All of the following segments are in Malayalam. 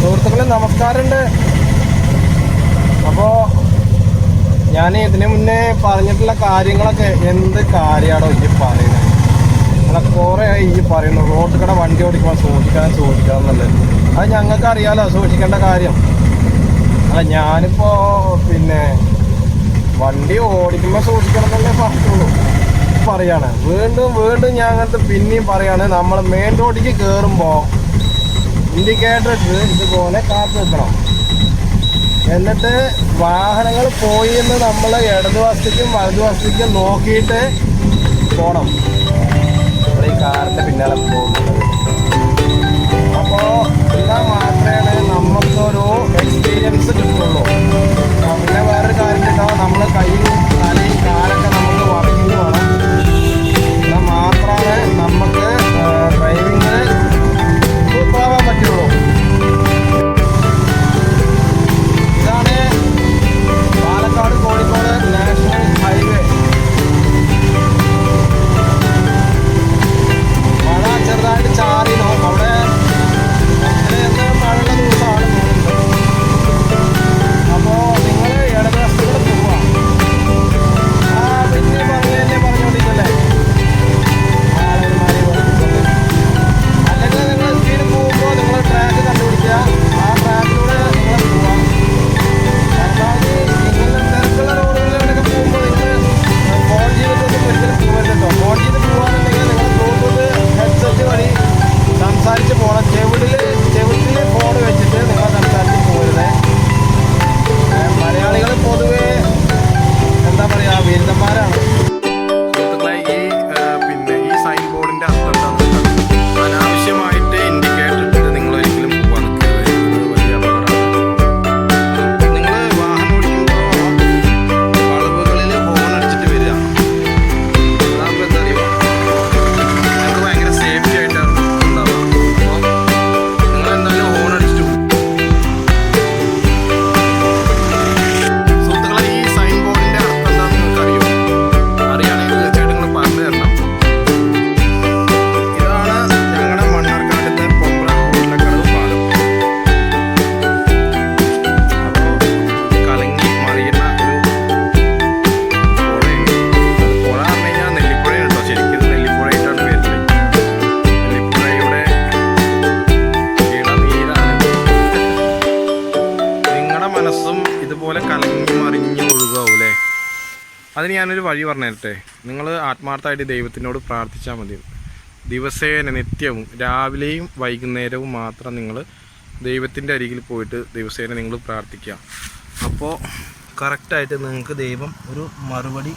സുഹൃത്തുക്കളെ നമസ്കാരമുണ്ട്. അപ്പോൾ ഞാൻ ഇതിന് മുന്നേ പറഞ്ഞിട്ടുള്ള കാര്യങ്ങളൊക്കെ എന്ത് കാര്യമാണോ ഈ പറയുന്നത് നമ്മളെ കുറേ ഈ പറയുന്നു. റോഡ് കട വണ്ടി ഓടിക്കുമ്പോൾ സൂക്ഷിക്കാൻ സൂക്ഷിക്കണം എന്നുള്ളത്. അത് ഞങ്ങൾക്ക് അറിയാലോ സൂക്ഷിക്കേണ്ട കാര്യം. അല്ല ഞാനിപ്പോൾ പിന്നെ വണ്ടി ഓടിക്കുമ്പോൾ സൂക്ഷിക്കണം എന്നല്ലേ പറഞ്ഞുള്ളൂ. പറയാണ്. വീണ്ടും വീണ്ടും ഞാൻ അങ്ങനത്തെ പിന്നെയും പറയാണ്. നമ്മൾ മെയിൻ റോഡിലേക്ക് കയറുമ്പോൾ ഇൻഡിക്കേറ്റർ ഇതുപോലെ കാത്തു നിൽക്കണം. എന്നിട്ട് വാഹനങ്ങൾ പോയി എന്ന് നമ്മൾ ഇടതുവശത്തേക്കും വലതുവശത്തേക്കും നോക്കിയിട്ട് പോകണം നമ്മൾ ഈ കാറിന്റെ പിന്നാലെ പോകുന്നത് അതിന് ഞാനൊരു വഴി പറഞ്ഞു തരട്ടെ നിങ്ങൾ ആത്മാർത്ഥമായിട്ട് ദൈവത്തിനോട് പ്രാർത്ഥിച്ചാൽ മതി. ദിവസേന നിത്യവും രാവിലെയും വൈകുന്നേരവും മാത്രം നിങ്ങൾ ദൈവത്തിന്റെ അരികിൽ പോയിട്ട് ദിവസേന നിങ്ങൾ പ്രാർത്ഥിക്കുക. അപ്പോൾ കറക്റ്റായിട്ട് നിങ്ങൾക്ക് ദൈവം ഒരു മറുപടി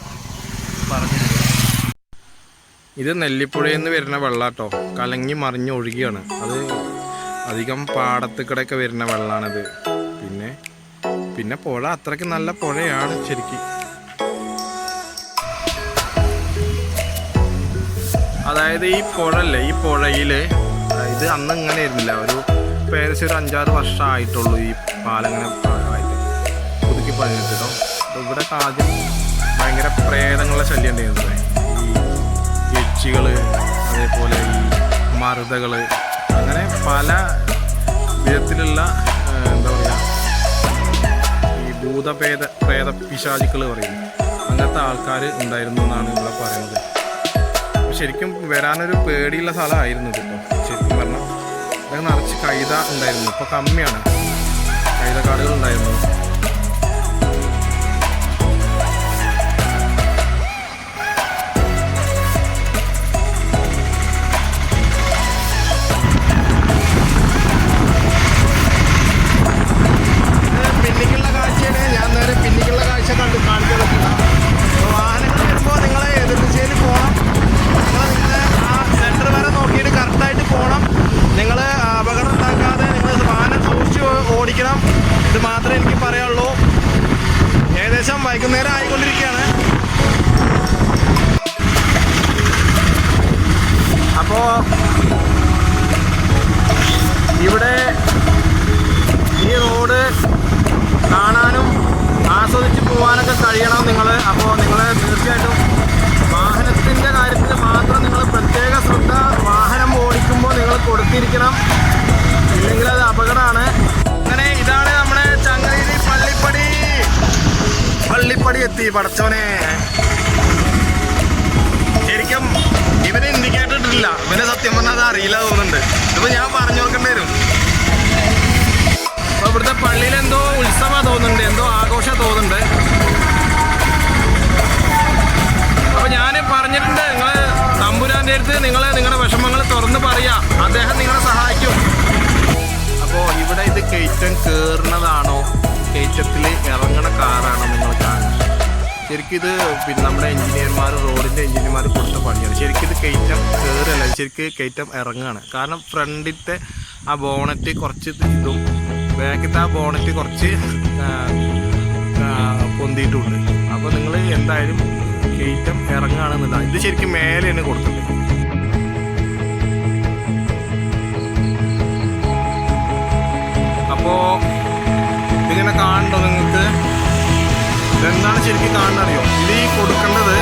പറഞ്ഞു. ഇത് നെല്ലിപ്പുഴയിൽ നിന്ന് വരുന്ന വെള്ളാട്ടോ. കലങ്ങി മറിഞ്ഞ് ഒഴുകിയാണ്. അത് അധികം പാടത്ത് വരുന്ന വെള്ളമാണിത് പിന്നെ പിന്നെ പുഴ അത്രയ്ക്ക് നല്ല പുഴയാണ് ശരിക്കും. അതായത് ഈ പുഴല്ലേ ഈ പുഴയിൽ ഇത് അന്ന് ഇങ്ങനെ ഇരുന്നില്ല. ഒരു ഏകദേശം ഒരു അഞ്ചാറ് വർഷം ആയിട്ടുള്ളൂ ഈ പാലങ്ങനെ പുതുക്കി പണിയെടുത്തിട്ടോ അപ്പോൾ ഇവിടെ ആദ്യം ഭയങ്കര പ്രേതങ്ങളുടെ ശല്യം ഉണ്ടായിരുന്നു. ഈ യക്ഷികൾ അതേപോലെ ഈ മറുതകൾ അങ്ങനെ പല വിധത്തിലുള്ള എന്താ പറയുക ഈ ഭൂതഭേദ പ്രേത പിശാചിക്കൾ പറയും അങ്ങനത്തെ ആൾക്കാർ ഉണ്ടായിരുന്നു എന്നാണ് ഇവിടെ പറയുന്നത്. ശരിക്കും വരാനൊരു പേടിയുള്ള സ്ഥലമായിരുന്നു ഇതിപ്പോൾ ശരിക്കും പറഞ്ഞാൽ അതൊക്കെ നിറച്ച് കൈത ഉണ്ടായിരുന്നു. ഇപ്പോൾ കമ്മിയാണ്. കൈതക്കാടുകൾ ഉണ്ടായിരുന്നു. അപ്പോ ഇവിടെ ഈ റോഡ് കാണാനും ആസ്വദിച്ച് പോകാനൊക്കെ കഴിയണം നിങ്ങൾ അപ്പോൾ നിങ്ങൾ തീർച്ചയായിട്ടും വാഹനത്തിന്റെ കാര്യത്തിൽ മാത്രം നിങ്ങൾ പ്രത്യേക ശ്രദ്ധ വാഹനം ഓടിക്കുമ്പോൾ നിങ്ങൾ കൊടുത്തിരിക്കണം. ഇല്ലെങ്കിൽ അത് അപകടമാണ്. അങ്ങനെ ഇതാണ് നമ്മുടെ ചങ്ങരീതി പള്ളിപ്പടി. പള്ളിപ്പടി എത്തി പടച്ചോനെ ഇൻഡിക്കേറ്റർ പിന്നെ സത്യം പറഞ്ഞാൽ അത് അറിയില്ല തോന്നുന്നുണ്ട്. ഇപ്പൊ ഞാൻ പറഞ്ഞു കൊടുക്കേണ്ടി വരും. അപ്പൊ ഇവിടുത്തെ പള്ളിയിൽ എന്തോ ഉത്സവ തോന്നുന്നുണ്ട്. എന്തോ ആഘോഷം ശരിക്കും ഇത് പിന്നെ നമ്മുടെ എഞ്ചിനീയർമാർ റോഡിന്റെ എഞ്ചിനീയർമാർ കൊടുത്ത പണിയാണ്. ശരിക്കിത് കയറ്റം കയറല്ല ശരിക്ക് കയറ്റം ഇറങ്ങുകയാണ്. കാരണം ഫ്രണ്ടിലത്തെ ആ ബോണറ്റ് കുറച്ച് ഇതും ബാക്കിലത്തെ ആ ബോണറ്റ് കുറച്ച് പൊന്തിയിട്ടുണ്ട്. അപ്പോൾ നിങ്ങൾ എന്തായാലും കയറ്റം ഇറങ്ങുകയാണെന്നുള്ള ഇത് ശരിക്കും മേലെയാണ് കൊടുക്കുന്നത് അപ്പോൾ ഇതിങ്ങനെ കാണണ്ടോ നിങ്ങൾക്ക് ഇതെന്താണ് ശരിക്കും കാണുന്നറിയോ ഇത് ഈ കൊടുക്കേണ്ടത്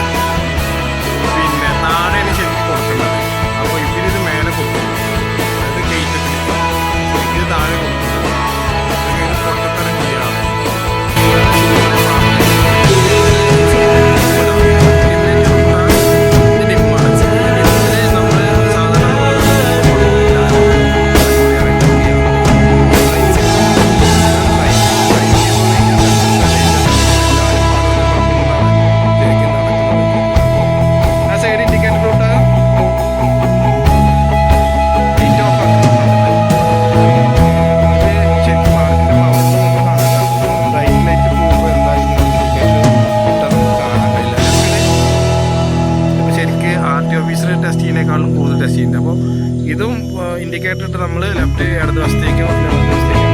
ടെസ്റ്റ് ചെയ്യുന്നുണ്ട്. അപ്പോൾ ഇതും ഇൻഡിക്കേറ്റർ ഇട്ട് നമ്മൾ ലെഫ്റ്റ് ഇടത് വശത്തേക്കും